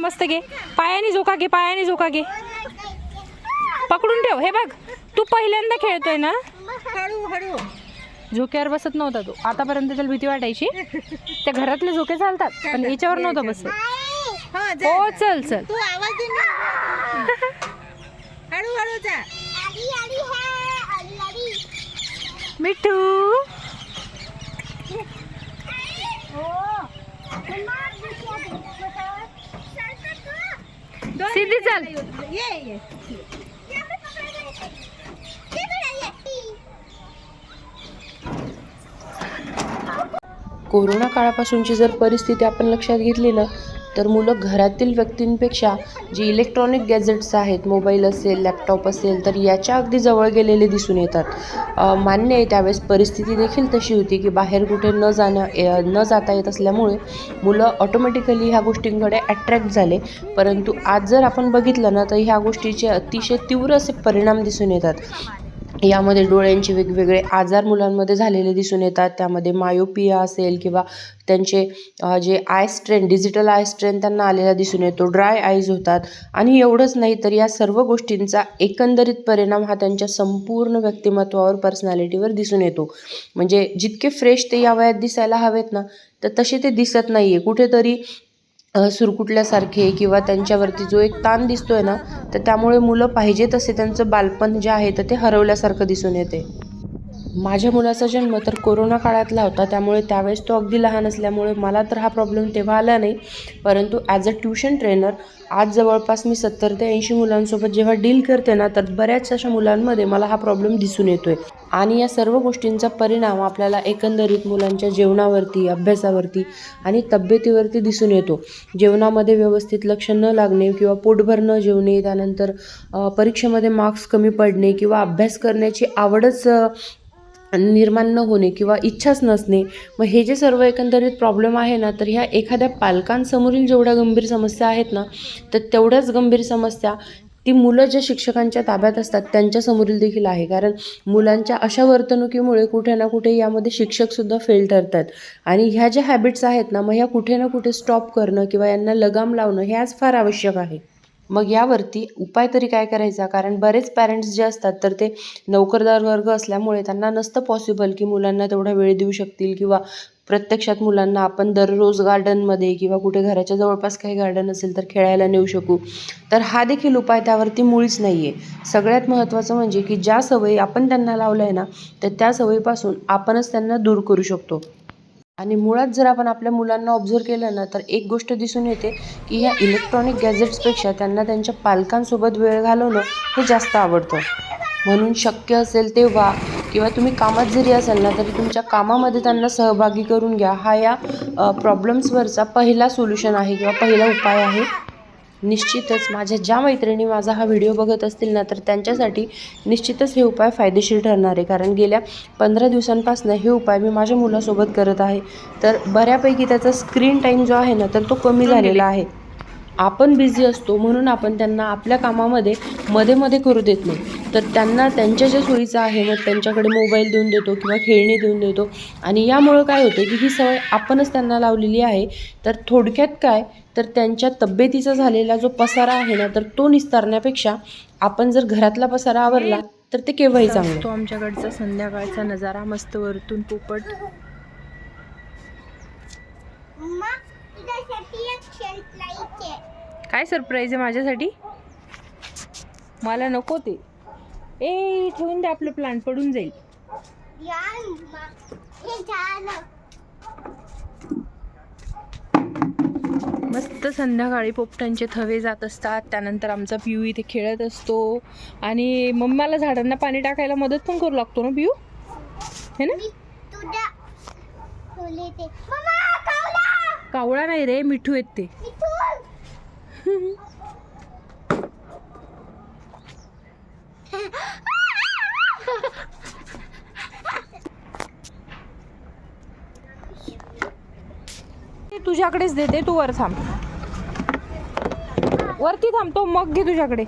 मस्त घे. पायाने झोका घे पायाने झोका घे. पकडून ठेव हे बघ. तू पहिल्यांदा खेळतोय ना? हळू हळू. झोक्यावर बसत नव्हता तो. आतापर्यंत त्याला भीती वाटायची. त्या घरातले झोके चालतात पण याच्यावर नव्हता बसत. हो. चल चल. तू आवाज दे ना. हळू हळू जा. मिठू? सिद्धी चल. कोरोना काळापासूनची जर परिस्थिती आपण लक्षात घेतली ना तर मुलं घरातील व्यक्तींपेक्षा जी इलेक्ट्रॉनिक गॅजेट्स आहेत मोबाईल असेल लॅपटॉप असेल तर याच्या अगदी जवळ गेलेले दिसून येतात. मान्य आहे त्यावेळेस परिस्थिती देखील तशी होती की बाहेर कुठे न जाणं ए- न जाता येत असल्यामुळे मुलं ऑटोमॅटिकली ह्या गोष्टींकडे अट्रॅक्ट झाले. परंतु आज जर आपण बघितलं ना तर ह्या गोष्टीचे अतिशय तीव्र असे परिणाम दिसून येतात. यामध्ये डोळ्यांचे वेगवेगळे आजार मुलांमध्ये झालेले दिसून येतात. त्यामध्ये मायोपिया असेल किंवा त्यांचे जे eye strain digital eye strain त्यांना आलेला दिसून येतो. ड्राय आईज होतात. आणि एवढंच नाही तर या सर्व गोष्टींचा एकंदरीत परिणाम हा त्यांच्या संपूर्ण व्यक्तिमत्वावर पर्सनॅलिटीवर दिसून येतो. म्हणजे जितके फ्रेश ते या वयात दिसायला हवेत ना तर तसे ते दिसत नाही आहे कुठेतरी सुरकुटल्यासारखे किंवा त्यांच्यावरती जो एक ताण दिसतो आहे ना तर त्यामुळे मुलं पाहिजे तसे त्यांचं बालपण जे आहे तर ते हरवल्यासारखं दिसून येते. माझ्या मुलाचा जन्म तर कोरोना काळातला होता त्यामुळे त्यावेळेस तो अगदी लहान असल्यामुळे मला तर हा प्रॉब्लेम तेव्हा आला नाही. परंतु ॲज अ ट्युशन ट्रेनर आज जवळपास मी सत्तर ते ऐंशी मुलांसोबत जेव्हा डील करते ना तर बऱ्याच अशा मुलांमध्ये मला हा प्रॉब्लेम दिसून येतो आहे आणि या सर्व गोष्टींचा परिणाम आपल्याला एकंदरीत मुलांच्या जेवणावरती अभ्यासावरती आणि तब्येतीवरती दिसून येतो. जेवणामध्ये व्यवस्थित लक्ष न लागणे किंवा पोटभर न जेवणे त्यानंतर परीक्षेमध्ये मार्क्स कमी पडणे किंवा अभ्यास करण्याची आवडच निर्माण न होणे किंवा इच्छाच नसणे मग हे जे सर्व एकंदरीत प्रॉब्लेम आहे ना तर ह्या एखाद्या पालकांसमोरील जेवढ्या गंभीर समस्या आहेत ना तर तेवढ्याच गंभीर समस्या ती मुलं ज्या शिक्षकांच्या ताब्यात असतात त्यांच्यासमोरील देखील आहे. कारण मुलांच्या अशा वर्तणुकीमुळे कुठे ना कुठे यामध्ये शिक्षकसुद्धा फेल ठरतात. आणि ह्या ज्या हॅबिट्स आहेत ना मग ह्या कुठे ना कुठे स्टॉप करणं किंवा यांना लगाम लावणं हे आज फार आवश्यक आहे. मग यावरती उपाय तरी काय करायचा? कारण बरेच पॅरेंट्स जे असतात तर ते नोकरदार वर्ग असल्यामुळे त्यांना नसतं पॉसिबल की मुलांना तेवढा वेळ देऊ शकतील किंवा प्रत्यक्षात मुलांना आपण दररोज गार्डनमध्ये किंवा कुठे घराच्या जवळपास काही गार्डन असेल तर खेळायला नेऊ शकू. तर हा देखील उपाय त्यावरती मुळीच नाही आहे सगळ्यात महत्त्वाचं म्हणजे की ज्या सवयी आपण त्यांना लावल्या आहे ना तर त्या सवयीपासून आपणच त्यांना दूर करू शकतो. आणि मुळात जर आपण आपल्या मुलांना ऑब्झर्व केलं ना तर एक गोष्ट दिसून येते की ह्या इलेक्ट्रॉनिक गॅजेट्सपेक्षा त्यांना त्यांच्या पालकांसोबत वेळ घालवणं हे जास्त आवडतं. म्हणून शक्य असेल तेव्हा किंवा तुम्ही कामात जरी असाल ना तरी तुमच्या कामामध्ये त्यांना सहभागी करून घ्या. हा या प्रॉब्लेम्सवरचा पहिला सोल्युशन आहे किंवा पहिला उपाय आहे. निश्चितच माझ्या ज्या मैत्रिणी माझा हा व्हिडिओ बघत असतील ना तर त्यांच्यासाठी निश्चितच हे उपाय फायदेशीर ठरणार आहे. कारण गेल्या पंधरा दिवसांपासून हे उपाय मी माझ्या मुलासोबत करत आहे. तर बऱ्यापैकी त्याचा स्क्रीन टाईम जो आहे ना तर तो कमी झालेला आहे. आपण बिझी असतो म्हणून आपण त्यांना आपल्या कामामध्ये मध्ये मध्ये करू देत नाही. तर त्यांना त्यांच्या ज्या सोयीचं आहे मग त्यांच्याकडे मोबाईल देऊन देतो किंवा खेळणी देऊन देतो. आणि यामुळं काय होतं की ही सवय आपणच त्यांना लावलेली आहे. तर थोडक्यात काय? तर त्यांच्या तब्येतीचा झालेला जो पसारा आहे ना तर तो निस्तारण्यापेक्षा आपण जर घरातला पसारा आवरला तर ते केव्हाही चांगलं. तो आमच्याकडचा संध्याकाळचा नजारा मस्त वरतून पोपट. काय सरप्राईज आहे माझ्यासाठी? मला नको ते. ए ठेवून दे आपलं प्लांट पडून जाईल. मस्त संध्याकाळी पोपटांचे थवे जात असतात. त्यानंतर आमचा पिऊ इथे खेळत असतो. आणि मम्माला झाडांना पाणी टाकायला मदत पण करू लागतो ना पिऊ है ना? कावळा! नाही रे मिठू आहेत ते. ते तुझ्याकडेच देते तू वर थांब. वरती थांबतो मग घे तुझ्याकडे.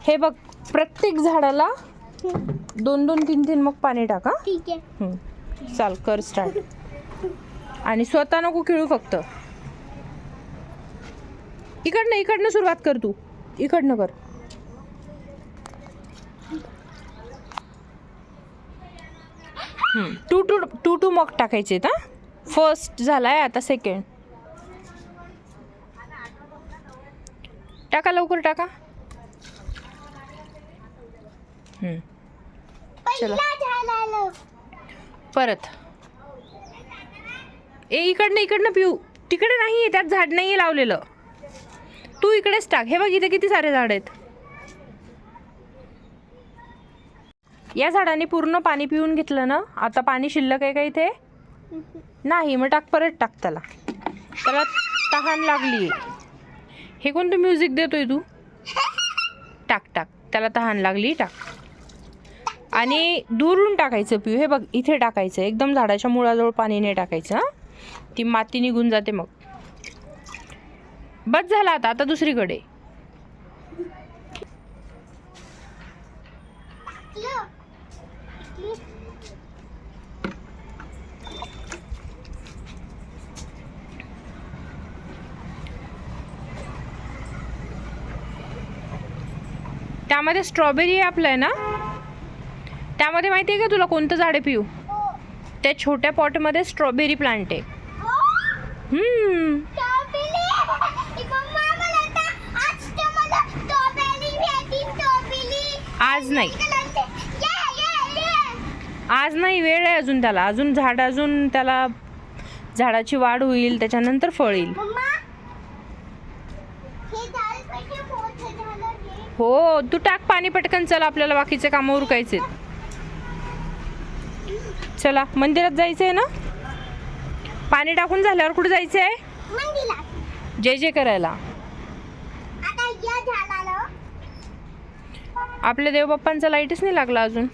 हे बघ प्रत्येक झाडाला दोन दोन तीन तीन मग पाणी टाका. ठीक आहे. चाल कर स्टार्ट आणि स्वतः नको खेळू फक्त. इकडनं इकडनं सुरुवात कर तू. इकडनं कर. टू टू टू टू मग टाकायचे हा? फर्स्ट झालाय आता सेकंड टाका लवकर टाका. चला. परत. ए इकडनं इकडनं पिऊ. तिकडे नाही त्यात झाड नाही लावलेलं. तू इकडेच टाक. हे बघ इथे किती सारे झाड आहेत. या झाडाने पूर्ण पाणी पिऊन घेतलं ना? आता पाणी शिल्लक आहे का इथे? नाही मग टाक परत टाक त्याला. त्याला तहान लागली हे कोणतं म्युझिक देतोय तू? टाक टाक. त्याला तहान लागली टाक. आणि दुरून टाकायचं पिऊ. हे बघ इथे टाकायचं. एकदम झाडाच्या मुळाजवळ पाणी नाही टाकायचं हां. ती माती निघून जाते मग. बस झाला आता आता दुसरीकडे. त्यामध्ये स्ट्रॉबेरी आपलं आहे ना? त्यामध्ये माहिती आहे का तुला कोणतं झाड आहे पिऊ त्या छोट्या पॉटमध्ये स्ट्रॉबेरी प्लांट आहे. हम्म. आज नाही. आज नाही वेळ आहे अजून त्याला. अजून झाड अजून त्याला झाडाची वाढ होईल त्याच्यानंतर फळ येईल. हो तू टाक पाणी पटकन चल आपल्याला बाकीचे कामं उरकायचे चला मंदिरात जायचं आहे ना? पाणी टाकून झाल्यावर कुठे जायचं आहे जय जय करायला. आपल्या देवबाप्पांचा लाईटच नाही लागला अजून.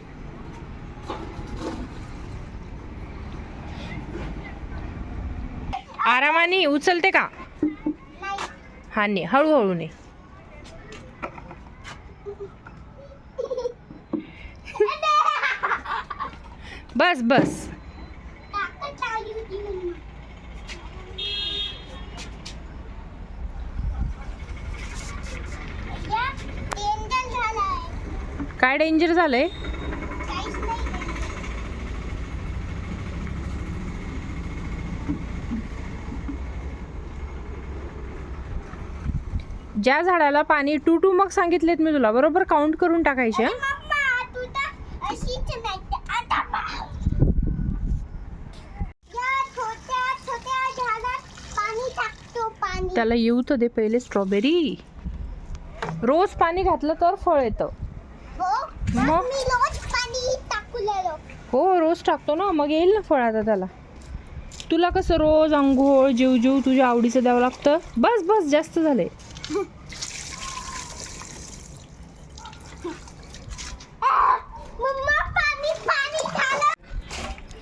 आरामाने उचलते का? हा नाही हळूहळू नाही बस बस. काय डेंजर झालंय? ज्या झाडाला पाणी टू टू मग सांगितलेत मी तुला बरोबर काउंट करून टाकायचे त्याला येऊ तर दे पहिले स्ट्रॉबेरी. रोज पाणी घातलं तर फळ येतं. हो मग? हो रोज टाकतो ना मग येईल ना फळ आता त्याला. तुला कसं रोज अंघोळ जीव जीव तुझ्या आवडीचं द्यावं लागतं? बस बस जास्त झालंय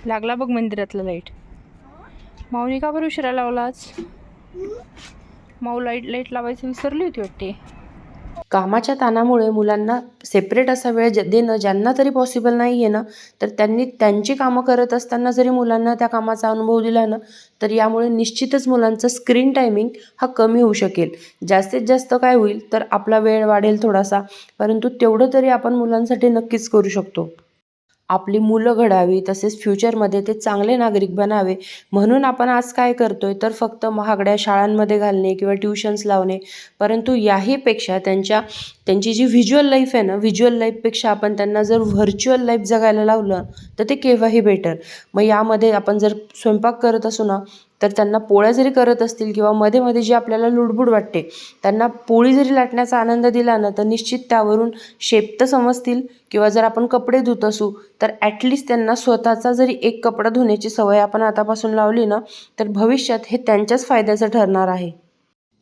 लागला बघ मंदिरातला लाइट. माऊनी का बरं उशिरा लावला आज माऊ लाइट लाइट लावायची विसरली होती वाटते. कामाच्या ताणामुळे मुलांना सेपरेट असा वेळ ज- देणं ज्यांना तरी पॉसिबल नाही आहे ना तर त्यांनी त्यांची कामं करत असताना जरी मुलांना त्या कामाचा अनुभव दिला ना तर यामुळे निश्चितच मुलांचं स्क्रीन टायमिंग हा कमी होऊ शकेल. जास्तीत जास्त काय होईल तर आपला वेळ वाढेल थोडासा परंतु तेवढं तरी आपण मुलांसाठी नक्कीच करू शकतो. आपली मुलं घडावी तसेच फ्युचरमध्ये ते चांगले नागरिक बनावे. म्हणून आपण आज काय करतो आहे तर फक्त महागड्या शाळांमध्ये घालणे किंवा ट्युशन्स लावणे. परंतु याहीपेक्षा त्यांच्या त्यांची जी व्हिज्युअल लाईफ आहे ना व्हिज्युअल लाईफपेक्षा आपण त्यांना जर व्हर्च्युअल लाईफ जगायला लावलं तर ते केव्हाही बेटर मग यामध्ये आपण जर स्वयंपाक करत असू ना तर त्यांना पोळ्या जरी करत असतील किंवा मध्ये मध्ये जी आपल्याला लुडबुड वाटते त्यांना पोळी जरी लाटण्याचा आनंद दिला ना तर निश्चित त्यावरून शेप तर समजतील. किंवा जर आपण कपडे धुत असू तर ॲटलिस्ट त्यांना स्वतःचा जरी एक कपडा धुण्याची सवय आपण आतापासून लावली ना तर भविष्यात हे त्यांच्याच फायद्याचं ठरणार आहे.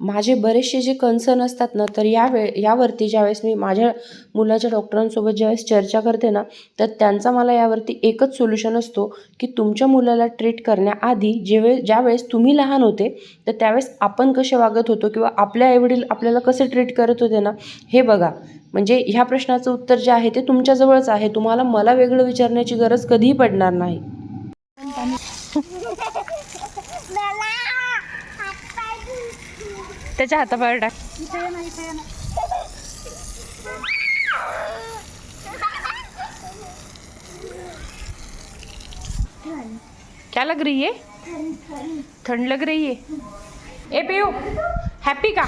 माझे बरेचसे जे कन्सर्न असतात ना तर या वेळ यावरती ज्यावेळेस मी माझ्या मुलाच्या डॉक्टरांसोबत ज्यावेळेस चर्चा करते ना तर त्यांचा मला यावरती एकच सोल्युशन असतो की तुमच्या मुलाला ट्रीट करण्याआधी जेवे ज्यावेळेस तुम्ही लहान होते तर त्यावेळेस आपण कसे वागत होतो किंवा आपल्या आईवडील आपल्याला कसे ट्रीट करत होते ना हे बघा. म्हणजे ह्या प्रश्नाचं उत्तर जे आहे ते तुमच्याजवळच आहे. तुम्हाला मला वेगळं विचारण्याची गरज कधीही पडणार नाही. त्याच्या हाताबाहेर टाक. क्या लग रही है थंड लग रही है ए पियू हॅपी का?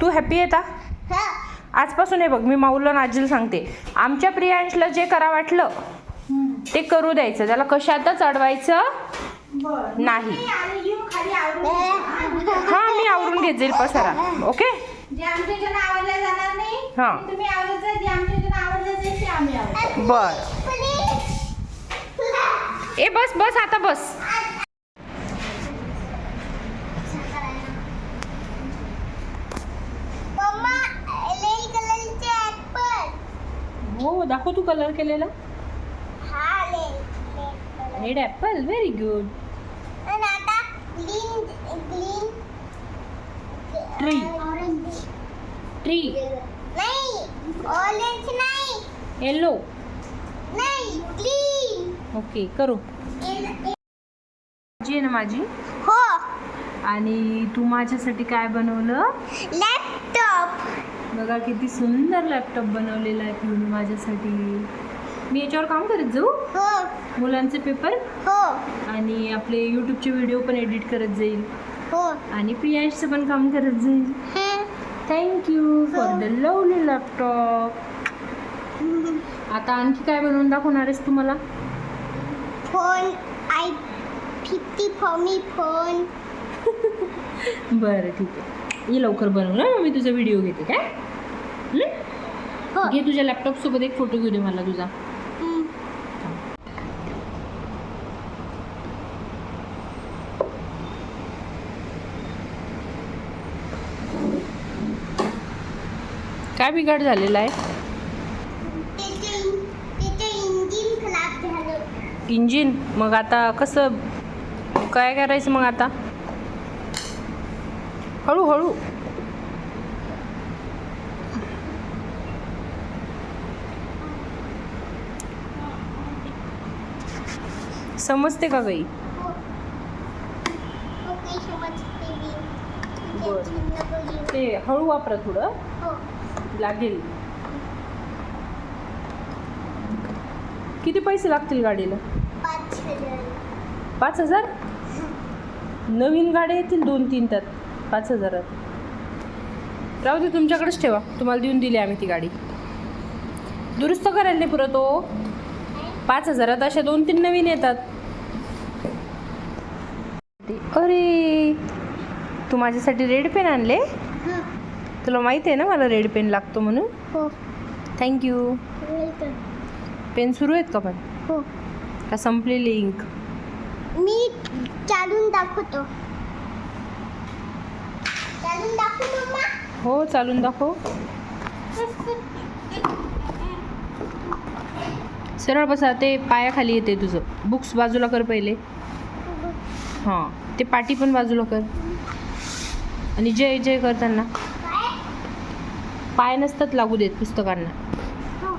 तू हॅपी आहे का आजपासून हे बघ मी माऊला नाजील सांगते. आमच्या प्रियांशला जे करा वाटलं ते करू द्यायचं. त्याला कशातच अडवायचं नाही. हा मी आवरून घेत जाईल पसारा. ओके? हा. बर. ए बस बस आता बस. हो दाखव तू कलर केलेला. Red apple very good tree tree orange नाही येलो नाही ग्रीन ओके करू जी आहे ना माझी? हो. आणि तू माझ्यासाठी काय बनवलं? लॅपटॉप बघा किती सुंदर लॅपटॉप बनवलेला आहे पिऊने माझ्यासाठी. मी याच्यावर काम करत जाऊ? हो. मुलांचे पेपर हो. आणि आपले यूट्यूबचे व्हिडिओ पण एडिट करत जाईल. हो. आणि प्रियांशचं पण काम करत जाईल. Thank you for the lovely laptop आता आणखी काय बनवून दाखवणार आहेस तुम्हाला? Phone. I fifty for me phone बरं ठीक आहे. ये लवकर बनव ना मग मी तुझा व्हिडिओ घेते काय? हो. घे तुझ्या लॅपटॉप सोबत एक फोटो घेऊ दे मला तुझा काय बिघाड झालेला आहे. इंजिन मग आता कसं? काय करायचं मग आता? हळूहळू. समजते का काही नको घेऊ. ते हळू वापरा थोडं. हो. लागेल. किती पैसे लागतील गाडीला? पाच हजार? नवीन गाड्या येतील दोन तीन त्यात पाच हजारात. राहू दे तुमच्याकडेच ठेवा. तुम्हाला देऊन दिली आम्ही ती गाडी. दुरुस्त करायला नाही पुरत हो. पाच हजारात अशा दोन तीन नवीन येतात. अरे तू माझ्यासाठी रेड पेन आणले? तुला माहिती आहे ना मला रेड पेन लागतो म्हणून? हो. थँक्यू वेलकम पेन सुरू आहेत का पण? हो. का संपलेली इंक मी चालून दाखवतो. चालून दाखवतो मम्मा. हो चालून दाखव. सरळ बसा ते पायाखाली येते तुझं. बुक्स बाजूला कर पहिले. हां ते पाटी पण बाजूला कर. आणि जय जय करताना. पाय नसतात लागू देत पुस्तकांना. हो.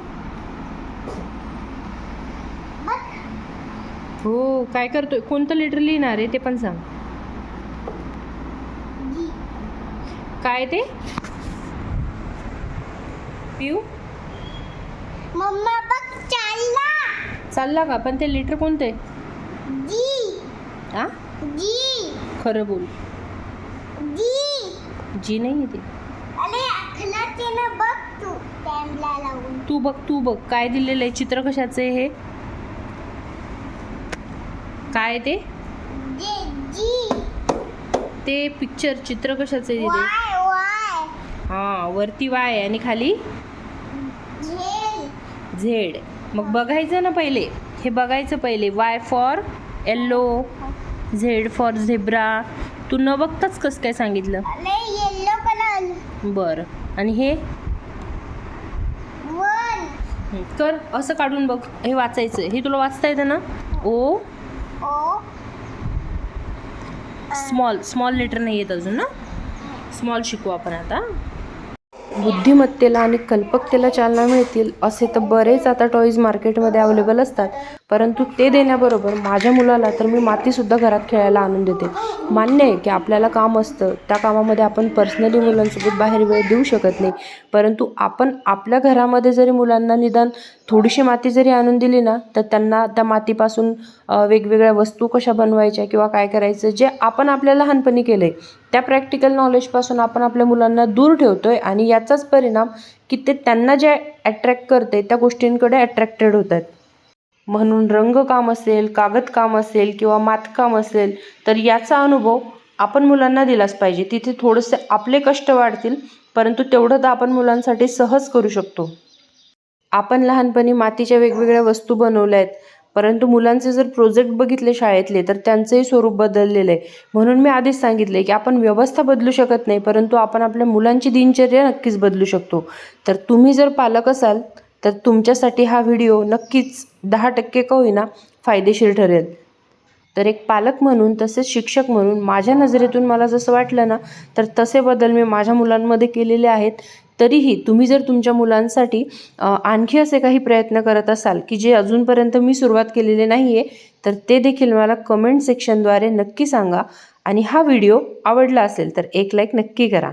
हो काय करतोय? कोणतं लेटर लिहिणार आहे ते पण सांग. जी. काय ते? पिऊ? मम्मा बघ चालला. चालला का? पण ते लेटर कोणतं? आहे जी. आ? जी. खरं बोल. जी. जी नाही आहे ते. बघ तू लावून. तू बघ तू बघ. काय दिलेलं आहे? चित्र कशाचं हे? काय ते? ते पिक्चर चित्र कशाचं वाय हां वरती वाय आणि खाली? झेड. मग बघायचं ना पहिले. हे बघायचं पहिले. Y for yellow Z for zebra तू न बघताच कसं काय सांगितलं? बरं. आणि हे? कर असं काढून बघ. हे वाचायचं. हे तुला वाचता येतं ना? O. O. Small small letter नाही येत अजून ना? स्मॉल शिकू आपण आता. बुद्धिमत्तेला आणि कल्पकतेला चालना मिळतील असे तर बरेच आता टॉईज मार्केटमध्ये अवेलेबल असतात. परंतु ते देण्याबरोबर माझ्या मुलाला तर मी मातीसुद्धा घरात खेळायला आणून देते. मान्य आहे की आपल्याला काम असतं. त्या कामामध्ये आपण पर्सनली मुलांसोबत बाहेर वेळ देऊ शकत नाही. परंतु आपण आपल्या घरामध्ये जरी मुलांना निदान थोडीशी माती जरी आणून दिली ना तर त्यांना त्या मातीपासून वेगवेगळ्या वस्तू कशा बनवायच्या किंवा काय करायचं जे आपण आपल्या लहानपणी केलं आहे त्या प्रॅक्टिकल नॉलेजपासून आपण आपल्या मुलांना दूर ठेवतो आहे आणि याचाच परिणाम की ते त्यांना जे अट्रॅक्ट करते त्या गोष्टींकडे अट्रॅक्टेड आहेत म्हणून रंगकाम असेल कागदकाम असेल किंवा मातकाम असेल तर याचा अनुभव आपण मुलांना दिलाच पाहिजे. तिथे थोडेसे आपले कष्ट वाढतील परंतु तेवढं तर आपण मुलांसाठी सहज करू शकतो. आपण लहानपणी मातीच्या वेगवेगळ्या वस्तू बनवल्या आहेत परंतु मुलांचे जर प्रोजेक्ट बघितले शाळेतले तर त्यांचंही स्वरूप बदललेलं आहे. म्हणून मी आधीच सांगितले की आपण व्यवस्था बदलू शकत नाही परंतु आपण आपल्या मुलांची दिनचर्या नक्कीच बदलू शकतो. तर तुम्ही जर पालक असाल तर तुमच्यासाठी हा व्हिडिओ नक्कीच दहा टक्के का होईना फायदेशीर ठरेल. तर एक पालक म्हणून तसेच शिक्षक म्हणून माझ्या नजरेतून मला जसं वाटलं ना तर तसे बदल मी माझ्या मुलांमध्ये केलेले आहेत. तरीही तुम्ही जर तुमच्या मुलांसाठी आणखी असे काही प्रयत्न करत असाल की जे अजूनपर्यंत मी सुरुवात केलेले नाही आहे तर ते देखील मला कमेंट सेक्शनद्वारे नक्की सांगा आणि हा व्हिडिओ आवडला असेल तर एक लाईक नक्की करा.